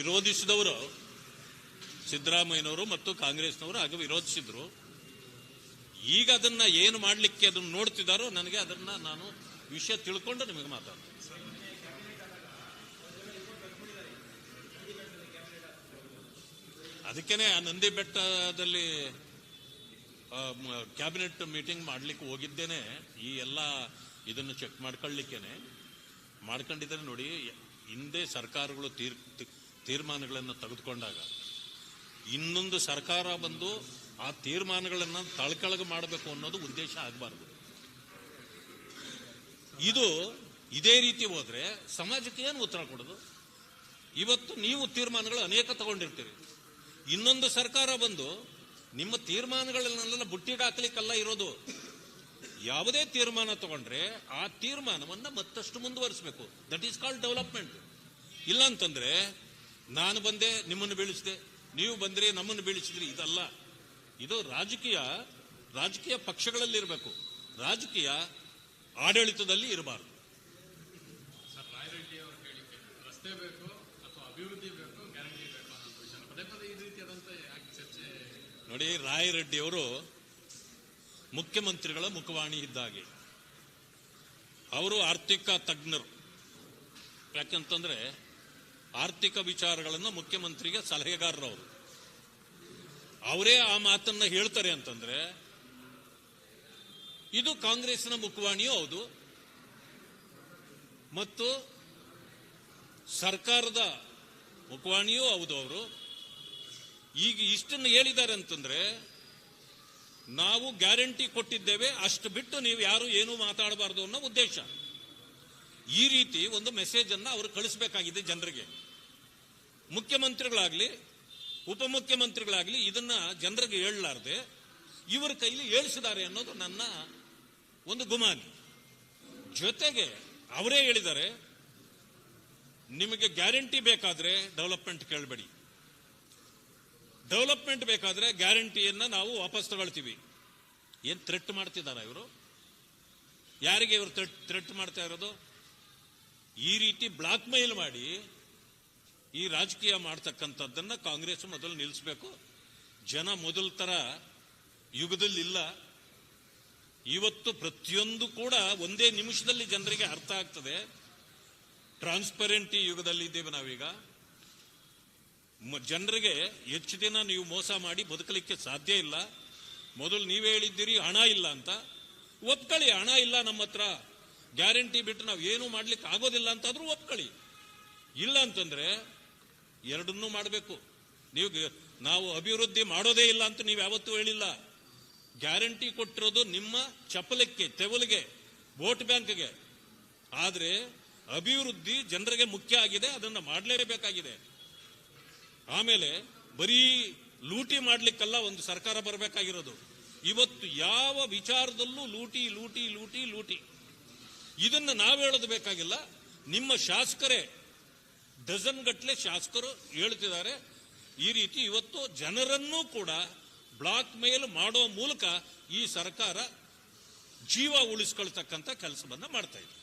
ವಿರೋಧಿಸಿದವರು ಸಿದ್ದರಾಮಯ್ಯನವರು ಮತ್ತು ಕಾಂಗ್ರೆಸ್ನವರು ಆಗ ವಿರೋಧಿಸಿದ್ರು. ಈಗ ಅದನ್ನ ಏನು ಮಾಡಲಿಕ್ಕೆ ಅದನ್ನು ನೋಡ್ತಿದ್ದಾರೋ ನನಗೆ ಅದನ್ನ ನಾನು ವಿಷಯ ತಿಳ್ಕೊಂಡು ನಿಮಗೆ ಮಾತಾಡ್ತೀನಿ. ಅದಕ್ಕೇನೆ ಆ ನಂದಿ ಬೆಟ್ಟದಲ್ಲಿ ಕ್ಯಾಬಿನೆಟ್ ಮೀಟಿಂಗ್ ಮಾಡ್ಲಿಕ್ಕೆ ಹೋಗಿದ್ದೇನೆ. ಈ ಎಲ್ಲ ಇದನ್ನು ಚೆಕ್ ಮಾಡ್ಕೊಳ್ಳಿಕ್ಕೇನೆ. ಮಾಡ್ಕೊಂಡಿದ್ದೇನೆ ನೋಡಿ, ಹಿಂದೆ ಸರ್ಕಾರಗಳು ತೀರ್ ತೀರ್ಮಾನಗಳನ್ನು ತೆಗೆದುಕೊಂಡಾಗ ಇನ್ನೊಂದು ಸರ್ಕಾರ ಬಂದು ಆ ತೀರ್ಮಾನಗಳನ್ನು ತಳ್ಕಳಗ ಮಾಡಬೇಕು ಅನ್ನೋದು ಉದ್ದೇಶ ಆಗಬಾರ್ದು. ಇದು ಇದೇ ರೀತಿ ಹೋದ್ರೆ ಸಮಾಜಕ್ಕೆ ಏನು ಉತ್ತರ ಕೊಡೋದು? ಇವತ್ತು ನೀವು ತೀರ್ಮಾನಗಳು ಅನೇಕ ತಗೊಂಡಿರ್ತೀರಿ. ಇನ್ನೊಂದು ಸರ್ಕಾರ ಬಂದು ನಿಮ್ಮ ತೀರ್ಮಾನಗಳನ್ನೆಲ್ಲ ಬುಟ್ಟಿಗೆ ಹಾಕ್ಲಿಕ್ಕಲ್ಲ ಇರೋದು. ಯಾವುದೇ ತೀರ್ಮಾನ ತಗೊಂಡ್ರೆ ಆ ತೀರ್ಮಾನವನ್ನ ಮತ್ತಷ್ಟು ಮುಂದುವರಿಸಬೇಕು. ದಟ್ ಈಸ್ ಕಾಲ್ಡ್ ಡೆವಲಪ್ಮೆಂಟ್ ಇಲ್ಲ ಅಂತಂದ್ರೆ ನಾನು ಬಂದೆ ನಿಮ್ಮನ್ನು ಬೀಳಿಸಿದೆ. ನೀವು ಬಂದ್ರಿ ನಮ್ಮನ್ನು ಬೀಳಿಸಿದ್ರಿ. ಇದಲ್ಲ. ಇದು ರಾಜಕೀಯ ರಾಜಕೀಯ ಪಕ್ಷಗಳಲ್ಲಿ ಇರಬೇಕು ರಾಜಕೀಯ ಆಡಳಿತದಲ್ಲಿ ಇರಬಾರದು. ನೋಡಿ ರಾಯರೆಡ್ಡಿಯವರು ಮುಖ್ಯಮಂತ್ರಿಗಳ ಮುಖವಾಣಿ ಇದ್ದಾಗೆ. ಅವರು ಆರ್ಥಿಕ ತಜ್ಞರು. ಯಾಕಂತಂದ್ರೆ ಆರ್ಥಿಕ ವಿಚಾರಗಳನ್ನು ಮುಖ್ಯಮಂತ್ರಿಗೆ ಸಲಹೆಗಾರರವರು ಅವರು ಆ ಮಾತನ್ನ ಹೇಳ್ತಾರೆ ಅಂತಂದ್ರೆ, ಇದು ಕಾಂಗ್ರೆಸ್ನ ಮುಖವಾಣಿಯೂ ಹೌದು, ಮತ್ತು ಸರ್ಕಾರದ ಮುಖವಾಣಿಯೂ ಹೌದು ಅವರು. ಈಗ ಇಷ್ಟನ್ನು ಹೇಳಿದ್ದಾರೆ ಅಂತಂದ್ರೆ, ನಾವು ಗ್ಯಾರಂಟಿ ಕೊಟ್ಟಿದ್ದೇವೆ, ಅಷ್ಟು ಬಿಟ್ಟು ನೀವು ಯಾರು ಏನೂ ಮಾತಾಡಬಾರ್ದು ಅನ್ನೋ ಉದ್ದೇಶ. ಈ ರೀತಿ ಒಂದು ಮೆಸೇಜ್ ಅನ್ನ ಅವರು ಕಳಿಸಬೇಕಾಗಿದೆ ಜನರಿಗೆ. ಮುಖ್ಯಮಂತ್ರಿಗಳಾಗ್ಲಿ, ಉಪಮುಖ್ಯಮಂತ್ರಿಗಳಾಗ್ಲಿ ಇದನ್ನ ಜನರಿಗೆ ಹೇಳಲಾರ್ದೆ ಇವರ ಕೈಲಿ ಹೇಳಿಸಿದ್ದಾರೆ ಅನ್ನೋದು ನನ್ನ ಒಂದು ಗುಮಾನಿ. ಜೊತೆಗೆ ಅವರೇ ಹೇಳಿದ್ದಾರೆ, ನಿಮಗೆ ಗ್ಯಾರಂಟಿ ಬೇಕಾದ್ರೆ ಡೆವಲಪ್ಮೆಂಟ್ ಕೇಳಬೇಡಿ. ಡೆವಲಪ್ಮೆಂಟ್ ಬೇಕಾದ್ರೆ ಗ್ಯಾರಂಟಿಯನ್ನ ನಾವು ವಾಪಸ್ ತಗೊಳ್ತೀವಿ. ಏನ್ ಥ್ರೆಟ್ ಮಾಡ್ತಿದ್ದಾರೆ ಇವರು? ಯಾರಿಗೆ ಇವರು ಥ್ರೆಟ್ ಮಾಡ್ತಾ ಇರೋದು? ಈ ರೀತಿ ಬ್ಲಾಕ್ ಮೇಲ್ ಮಾಡಿ ಈ ರಾಜಕೀಯ ಮಾಡ್ತಕ್ಕಂಥದ್ದನ್ನು ಕಾಂಗ್ರೆಸ್ ಮೊದಲು ನಿಲ್ಲಿಸಬೇಕು ಜನ ಮೊದಲ ಥರ ಯುಗದಲ್ಲಿ ಇಲ್ಲ ಇವತ್ತು ಪ್ರತಿಯೊಂದು ಕೂಡ ಒಂದೇ ನಿಮಿಷದಲ್ಲಿ ಜನರಿಗೆ ಅರ್ಥ ಆಗ್ತದೆ. ಟ್ರಾನ್ಸ್ಪರೆಂಟ್ ಯುಗದಲ್ಲಿ ಇದ್ದೇವೆ ನಾವೀಗ. ಜನರಿಗೆ ಹೆಚ್ಚು ದಿನ ನೀವು ಮೋಸ ಮಾಡಿ ಬದುಕಲಿಕ್ಕೆ ಸಾಧ್ಯ ಇಲ್ಲ. ಮೊದಲು ನೀವೇ ಹೇಳಿದ್ದೀರಿ ಹಣ ಇಲ್ಲ ಅಂತ. ಒಪ್ಕೊಳ್ಳಿ, ಹಣ ಇಲ್ಲ ನಮ್ಮ ಹತ್ರ. ಗ್ಯಾರಂಟಿ ಬಿಟ್ಟು ನಾವು ಏನು ಮಾಡ್ಲಿಕ್ಕೆ ಆಗೋದಿಲ್ಲ ಅಂತಾದ್ರೂ ಒಪ್ಕೊಳ್ಳಿ. ಇಲ್ಲ ಅಂತಂದ್ರೆ ಎರಡನ್ನೂ ಮಾಡಬೇಕು. ನೀವು ನಾವು ಅಭಿವೃದ್ಧಿ ಮಾಡೋದೇ ಇಲ್ಲ ಅಂತ ನೀವು ಯಾವತ್ತೂ ಹೇಳಿಲ್ಲ. ಗ್ಯಾರಂಟಿ ಕೊಟ್ಟಿರೋದು ನಿಮ್ಮ ಚಪಲಕ್ಕೆ ತೆವಲಿಗೆ, ವೋಟ್ ಬ್ಯಾಂಕ್ಗೆ. ಆದ್ರೆ ಅಭಿವೃದ್ಧಿ ಜನರಿಗೆ ಮುಖ್ಯ ಆಗಿದೆ, ಅದನ್ನ ಮಾಡಲೇಬೇಕಾಗಿದೆ. ಆಮೇಲೆ ಬರೀ ಲೂಟಿ ಮಾಡ್ಲಿಕ್ಕಲ್ಲ, ಒಂದು ಸರ್ಕಾರ ಬರಬೇಕಾಗಿರೋದು. ಇವತ್ತು ಯಾವ ವಿಚಾರದಲ್ಲೂ ಲೂಟಿ ಲೂಟಿ ಲೂಟಿ ಲೂಟಿ. ಇದನ್ನ ನಾವು ಹೇಳೋದು ಬೇಕಾಗಿಲ್ಲ. ನಿಮ್ಮ ಶಾಸಕರೇ, ಡಜನ್ ಗಟ್ಟಲೆ ಶಾಸಕರು ಹೇಳ್ತಿದ್ದಾರೆ, ಈ ರೀತಿ ಇವತ್ತು ಜನರನ್ನೂ ಕೂಡ ಬ್ಲಾಕ್ ಮೇಲ್ ಮಾಡೋ ಮೂಲಕ ಈ ಸರ್ಕಾರ ಜೀವ ಉಳಿಸ್ಕೊಳ್ತಕ್ಕಂಥ ಕೆಲಸವನ್ನು ಮಾಡ್ತಾ ಇದೆ.